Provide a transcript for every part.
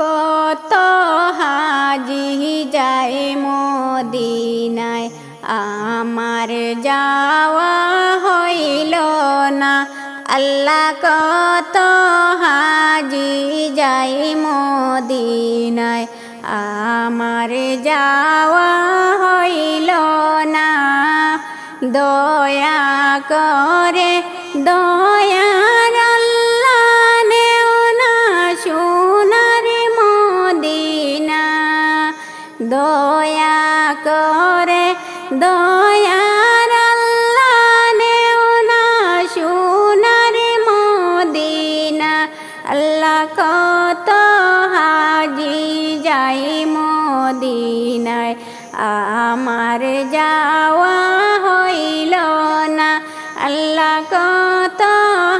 কত হাজি যায় মদিনায়, আমার যাওয়া হইল না। আল্লাহ কত হাজি যাই মদিনায়, আমার যাওয়া হইল না। দয়া করে দয়ার দয়ার নেও না হাজি যাই আমার যাওয়া হইল না। আল্লাহ কত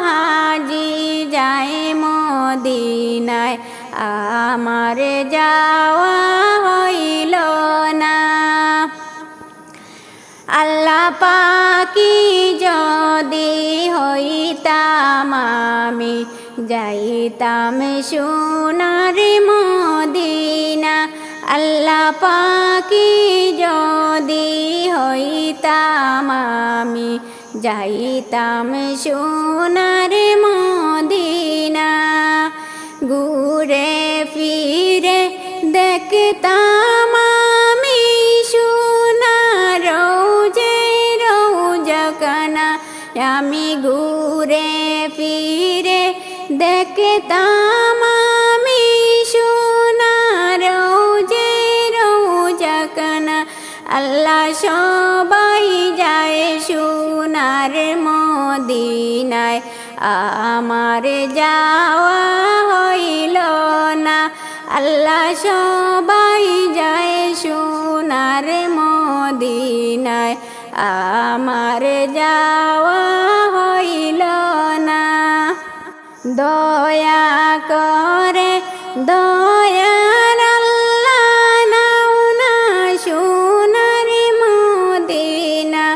হাজি যাই মদিনায়। আমার যাওয়া হইল পাকি যদি হইতাম আমি, যাইতাম সোনার মদিনা। আল্লাহ পাকি যদি হইতাম আমি, যাইতাম সোনার মদিনা। আমি ঘুরে ফিরে দেখতাম আমি সোনার রোজে রোজকানা আল্লাহ সবাই যায় সোনার মদিনায়। আমার যাওয়া হইল না। আল্লাহ সবাই যায় সোনার মদিনায়। আমার যাওয়া দয়া করে দয়ার আল্লাহ, নাও না সোনার মদিনা।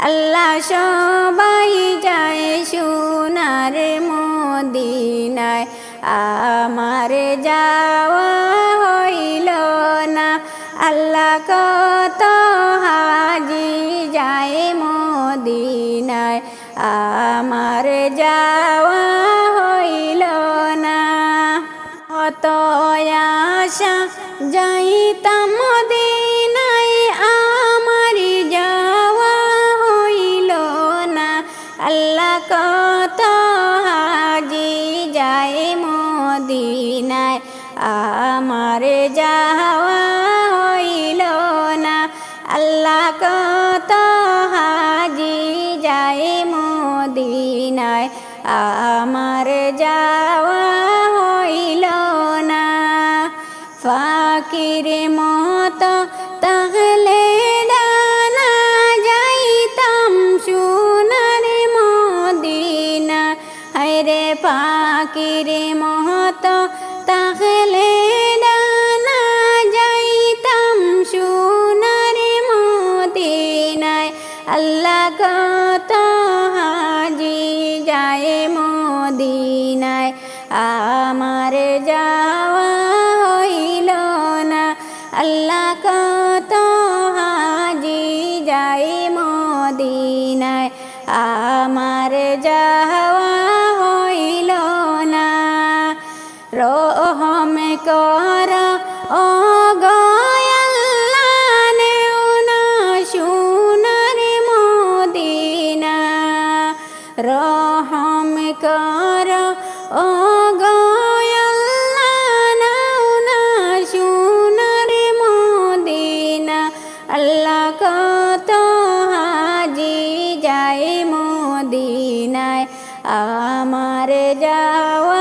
আল্লাহ সবাই যায় সোনার মদিনায়। আমার যাওয়া হইল না। আল্লাহ কত হাজি যায় মদিনায়। আমার যাওয়া আশা, যাইতাম মদিনায় আমার যাওয়া হইল না। আল্লাহ কত হাজি যায় মদিনায়, আমার যাওয়া হইল না। আল্লাহ কত হাজি যায় মদিনায়, আমার ফাকির মত তাহলে ডানা যাইতাম সোনার মদিনা। হরে ফাকির কর ও গয়াল্লাহ সোনার মদিনা। আল্লাহ কত হাজি যায় মদিনায়। আমার যাওয়া